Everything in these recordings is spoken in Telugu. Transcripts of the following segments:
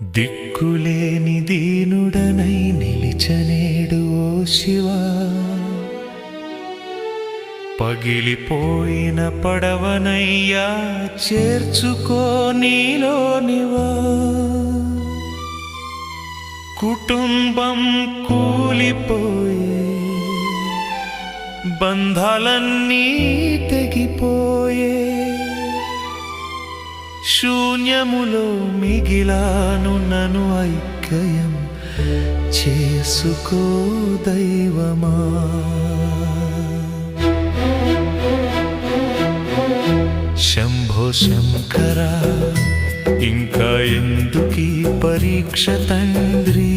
దిక్కులేని దీనుడనై నిలిచనేడు ఓ శివా. పగిలిపోయిన పడవనయ్యా చేర్చుకో నీలోనివా. కుటుంబం కూలిపోయి బంధాలన్నీ తెగిపోయే శూన్యములో మిగిలాను నన్ను ఐక్యం చేసుకో దైవమా. శంభో శంకర ఇంకా ఎందుకీ పరీక్ష తండ్రి?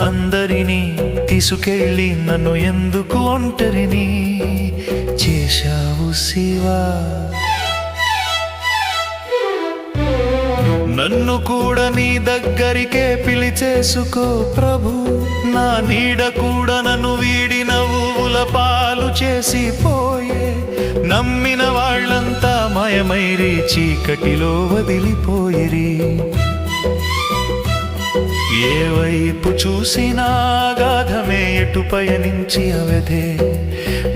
అందరినీ తీసుకెళ్ళి నన్ను ఎందుకు ఒంటరిని చేశావు శివా? నన్ను కూడా నీ దగ్గరికే పిలిచేసుకో ప్రభు. నా నీడ కూడా నన్ను వీడిన నవ్వుల పాలు చేసి పోయే. నమ్మిన వాళ్ళంతా మయమైరి చీకటిలో వదిలిపోయిరి. ఏ వైపు చూసినా గాధమే ఎటు పయనించి అవధే.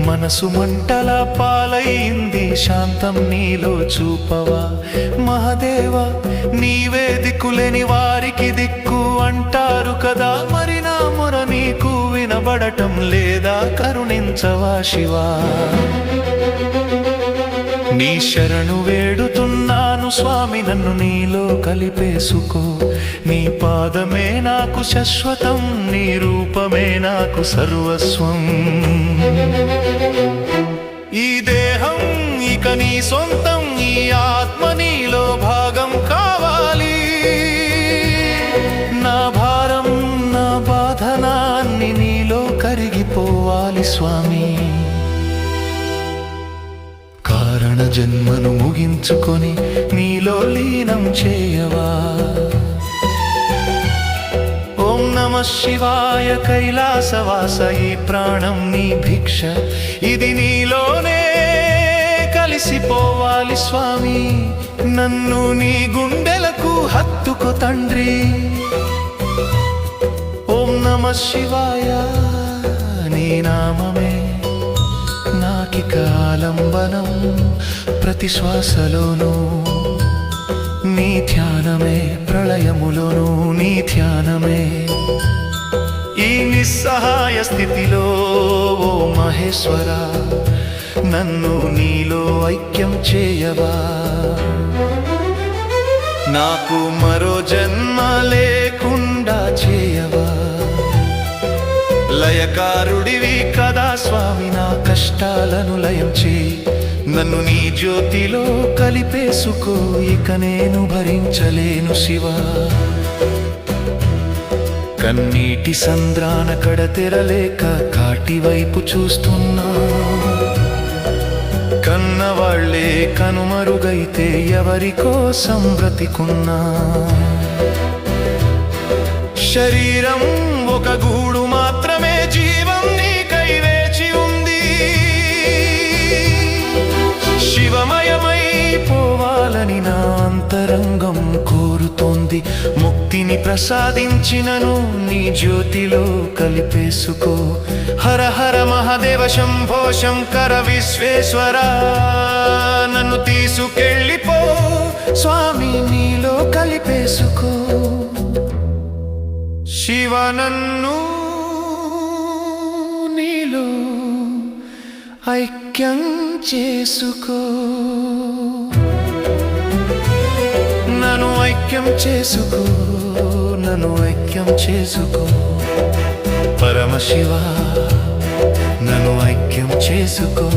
మనసు మంటల పాలైంది శాంతం నీలో చూపవా. మహదేవ నీవే దిక్కులేని వారికి దిక్కు అంటారు కదా. మరి నా మొర నీకు వినబడటం లేదా? కరుణించవా శివా. నీ శరణు వేడుతున్నా స్వామి నన్ను నీలో కలిపేసుకో. నీ పాదమే నాకు శాశ్వతం నీ రూపమే నాకు సర్వస్వం. ఈ దేహం ఇక నీ సొంతం ఈ ఆత్మ నీలో భాగం కావాలి. నా భారం నా బాధనాన్ని నీలో కరిగిపోవాలి స్వామి. కారణ జన్మను ముగించుకొని నీలో లీనం చేయవా? ఓం నమ శివాయ కైలాసవాస ఈ ప్రాణం నీ భిక్ష. ఇది నీలోనే కలిసిపోవాలి స్వామి. నన్ను నీ గుండెలకు హత్తుకు తండ్రి. ఓం నమ శివాయ నీ నామమే. నాకి కాలంబనం ప్రతి శ్వాసలోనూ స్థితిలో ఓ మహేశ్వర నన్ను నీలో ఐక్యం చేయవా? నాకు మరో జన్మ లేకుండా చేయవా? లయకారుడివి కదా స్వామి నా కష్టాలను లయం చేయి నన్ను నీ జ్యోతిలో కలిపేసుకో ఇక నేను భరించలేను శివా. కన్నీటి సంద్రాన కడతెరలేక కాటి వైపు చూస్తున్నా. కన్నవాళ్ళే కనుమరుగైతే ఎవరి కోసం బ్రతికున్నా. శరీరం ఒక గూడు ప్రసాదించినను నీ జ్యోతిలో కలిపేసుకో. హర హర మహాదేవ శంభో శంకర విశ్వేశ్వర నన్ను తీసుకెళ్ళిపో స్వామి నీలో కలిపేసుకో. శివ నన్ను నీలో ఐక్యం చేసుకో. నన్ను ఐక్యం చేసుకో. నన్ను ఐక్యం చేసుకో. పరమశివ నన్ను ఐక్యం చేసుకో.